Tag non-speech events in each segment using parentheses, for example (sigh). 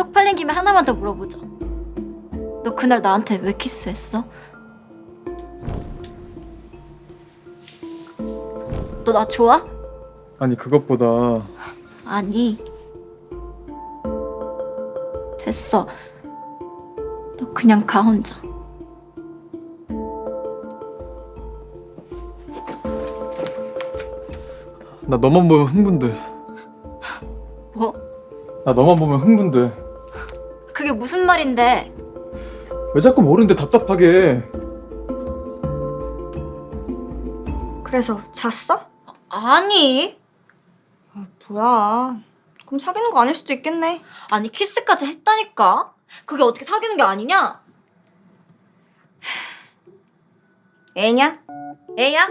쪽팔린 김에 하나만 더 물어보자. 너 그날 나한테 왜 키스했어? 너 나 좋아? 아니 그것보다 아니. 됐어. 너 그냥 가 혼자. 나 너만 보면 흥분돼. 뭐? 나 너만 보면 흥분돼. 무슨 말인데? 왜 자꾸 모르는데 답답하게 해. 그래서 잤어? 아니. 아, 뭐야. 그럼 사귀는 거 아닐 수도 있겠네. 아니 키스까지 했다니까. 그게 어떻게 사귀는 게 아니냐? 애냐? 애야?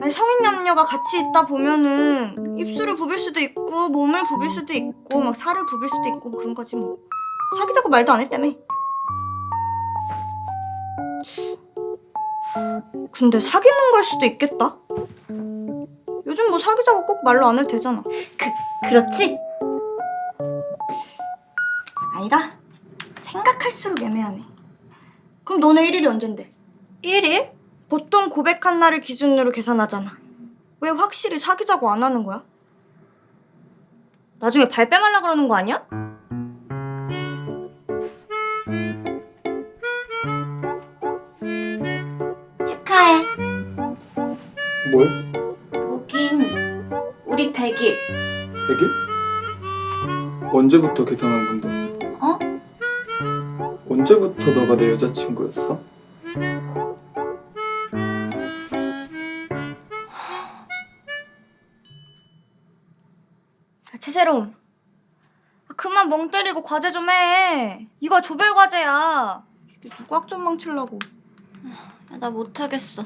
아니 성인 남녀가 같이 있다 보면은 입술을 부빌 수도 있고 몸을 부빌 수도 있고 막 살을 부빌 수도 있고 그런 거지 뭐. 사귀자고 말도 안 했다며. 근데 사귀는 걸 수도 있겠다. 요즘 뭐 사귀자고 꼭 말로 안 해도 되잖아. 그렇지? 아니다. 생각할수록 애매하네. 그럼 너네 1일이 언젠데? 1일? 보통 고백한 날을 기준으로 계산하잖아. 왜 확실히 사귀자고 안 하는 거야? 나중에 발 빼말라 그러는 거 아니야? 축하해. 뭘? 오긴 우리 100일. 100일? 언제부터 계산한 건데? 어? 언제부터 너가 내 여자친구였어? 야, 최세롬. 아, 그만 멍 때리고 과제 좀 해. 이거 조별 과제야. 누구 학점 망치려고. 나 못하겠어.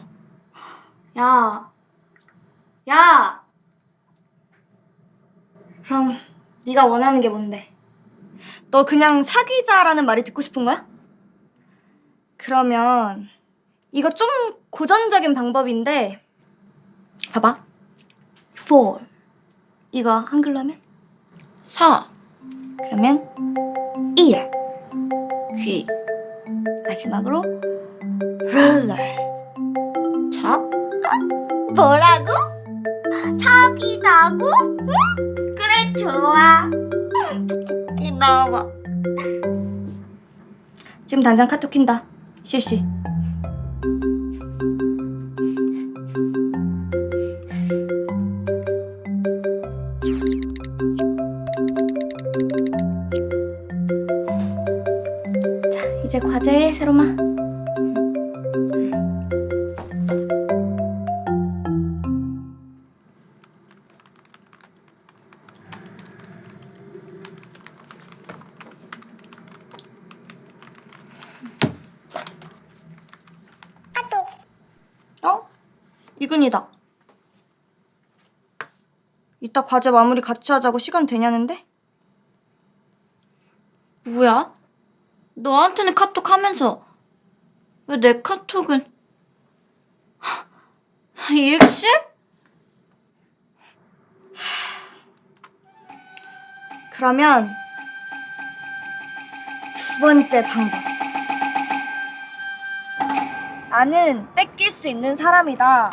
야. 야. 그럼 네가 원하는 게 뭔데? 너 그냥 사귀자라는 말이 듣고 싶은 거야? 그러면 이거 좀 고전적인 방법인데 봐봐. for 이거 한글로 하면 사, 그러면 ear 귀, 마지막으로 ruler 잡? 뭐라고? 사귀자고? 응? 그래 좋아 이나와 지금 당장 카톡 킨다 실시 과제 마무리 같이 하자고 시간 되냐는데? 뭐야? 너한테는 카톡 하면서 왜 내 카톡은 일실? 그러면 두 번째 방법. 나는 뺏길 수 있는 사람이다.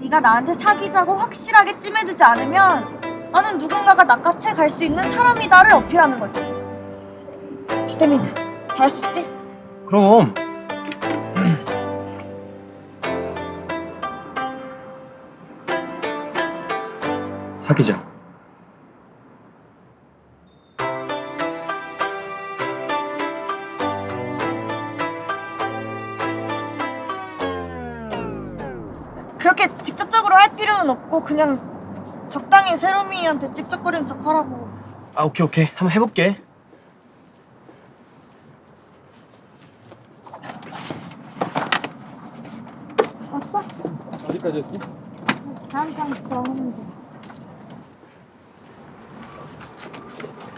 네가 나한테 사귀자고 확실하게 찜해두지 않으면 나는 누군가가 낚아채 갈 수 있는 사람이다를 어필하는 거지. 조태민, 잘할 수 있지? 그럼 (clears throat) 사귀자. 그렇게 직접적으로 할 필요는 없고 그냥 적당히 세롬이한테 찝쩍거리는 척 하라고. 아 오케이 오케이 한번 해볼게. 왔어? 어디까지 했어? 다음 장부터 하면 돼.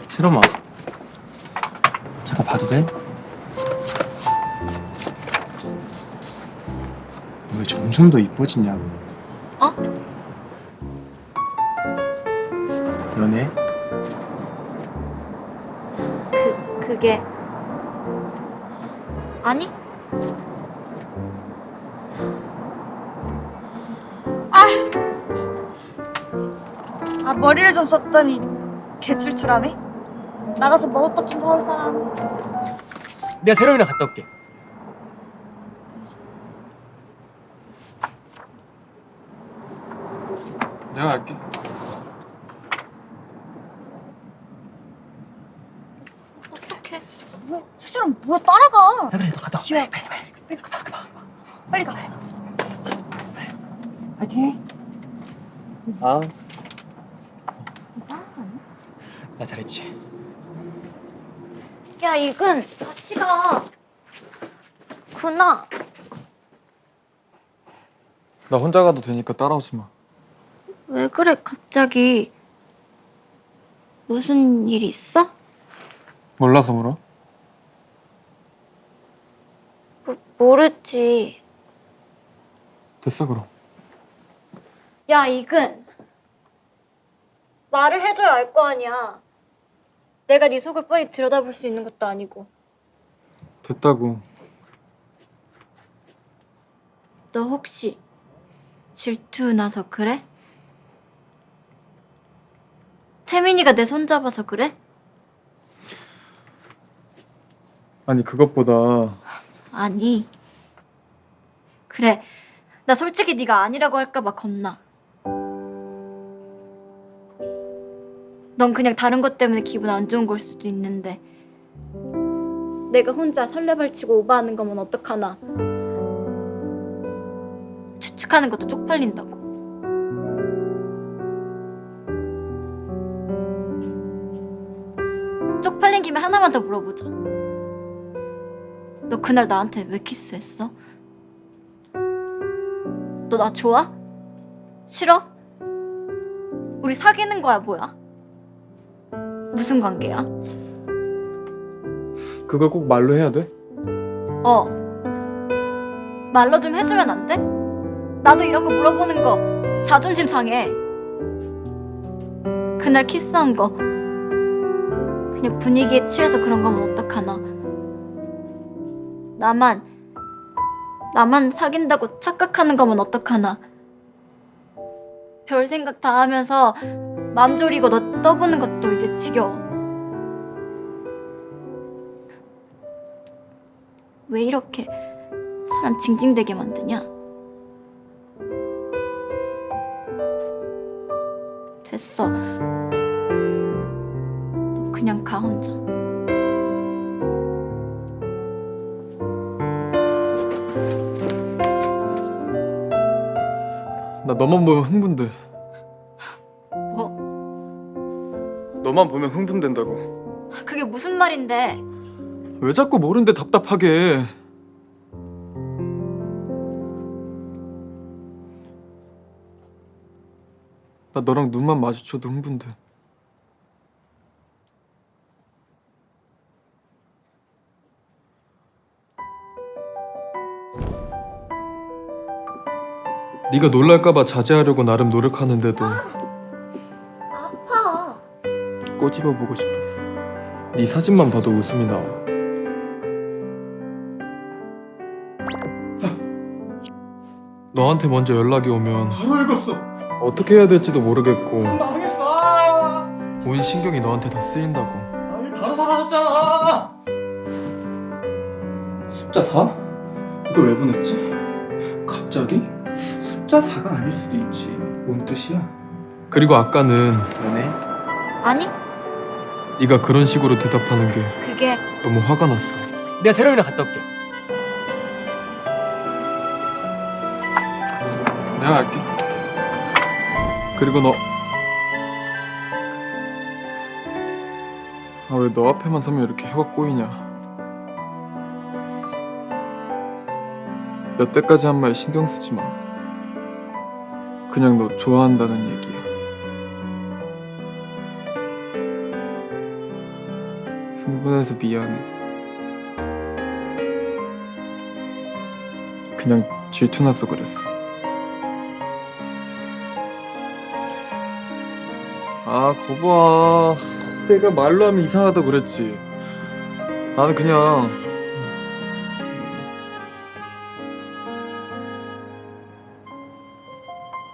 실험아. 잠깐 봐도 돼? 왜 점점 더 이뻐지냐? 그게 아니 아 머리를 좀 썼더니 개출출하네. 나가서 먹을 것 좀 사올 사람. 내가 세롬이랑 갔다 올게. 내가 갈게. 뭐, 저 사람 뭐야 따라가. 아, 그래 너 갔다 와. 지우야. 빨리 빨리 빨리. 빨리 가. 파이팅. 아. 나 잘했지. 야 이근 같이 가 구나 나 혼자 가도 되니까 따라오지 마. 왜 그래 갑자기 무슨 일 있어? 몰라서 물어? 모, 모르지 됐어 그럼. 야 이근 말을 해줘야 알 거 아니야 내가 네 속을 뻔히 들여다볼 수 있는 것도 아니고 됐다고. 너 혹시 질투 나서 그래? 태민이가 내 손 잡아서 그래? 아니 그것보다 아니. 그래 나 솔직히 네가 아니라고 할까 봐 겁나. 넌 그냥 다른 것 때문에 기분 안 좋은 걸 수도 있는데. 내가 혼자 설레발치고 오버하는 거면 어떡하나? 추측하는 것도 쪽팔린다고. 쪽팔린 김에 하나만 더 물어보자 너 그날 나한테 왜 키스했어? 너 나 좋아? 싫어? 우리 사귀는 거야 뭐야? 무슨 관계야? 그걸 꼭 말로 해야 돼? 어 말로 좀 해주면 안 돼? 나도 이런 거 물어보는 거 자존심 상해 그날 키스한 거 그냥 분위기에 취해서 그런 거면 어떡하나 나만 나만 사귄다고 착각하는 거면 어떡하나 별 생각 다 하면서 맘 졸이고 너 떠보는 것도 이제 지겨워 왜 이렇게 사람 징징대게 만드냐? 됐어. 너 그냥 가 혼자. 나 너만 보면 흥분돼. 뭐? 너만 보면 흥분된다고. 그게 무슨 말인데? 왜 자꾸 모른데 답답하게 해. 나 너랑 눈만 마주쳐도 흥분돼. 네가 놀랄까봐 자제하려고 나름 노력하는데도 아파. 꼬집어 보고 싶었어. 네 사진만 봐도 웃음이 나와. 너한테 먼저 연락이 오면 바로 읽었어. 어떻게 해야 될지도 모르겠고 망했어. 아, 온 신경이 너한테 다 쓰인다고. 남이 바로 사라졌잖아. 숫자 4? 이걸 왜 보냈지? 갑자기? 숫자 4가 아닐 수도 있지. 뭔 뜻이야? 그리고 아까는 연애? 아니, 네가 그런 식으로 대답하는 게 그게 너무 화가 났어. 내가 세롬이랑 갔다 올게. 내가 갈게. 그리고 너. 아, 왜 너 앞에만 서면 이렇게 혀가 꼬이냐. 여태까지 한 말 신경 쓰지 마. 그냥 너 좋아한다는 얘기야. 흥분해서 미안해. 그냥 질투나서 그랬어. 아, 거봐. 내가 말로 하면 이상하다 그랬지. 나는 그냥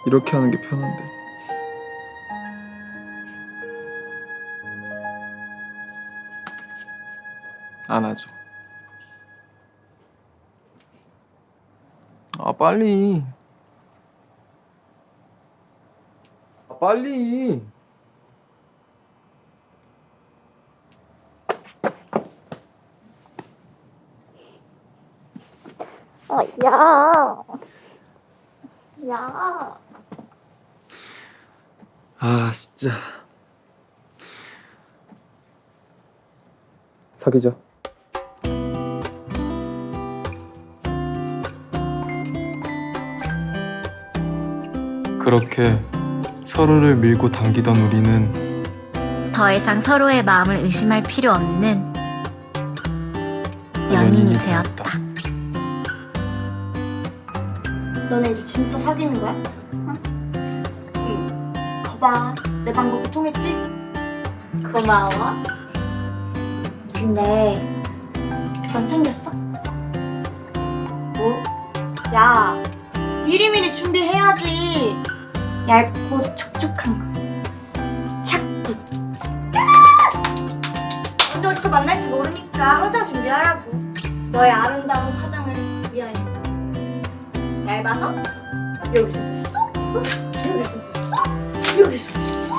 이렇게 하는 게 편한데. 안아줘. 아 빨리. 아 빨리. 아, 야. 야. 아 진짜. 사귀자. 그렇게 서로를 밀고 당기던 우리는 더 이상 서로의 마음을 의심할 필요 없는 연인이 되었다. 너네 이제 진짜 사귀는 거야? 응? 응. 거봐, 내 방법이 통했지? 고마워. 근데 넌 챙겼어? 뭐? 야, 미리미리 준비해야지. 얇고 촉촉한 거. 착붙. 언제 어디서 만날지 모르니까 항상 준비하라고. 너의 아름다운 화장을 위하여. 얇아서 여기서도 쏙, 여기서도 쏙, 여기서도 쏙.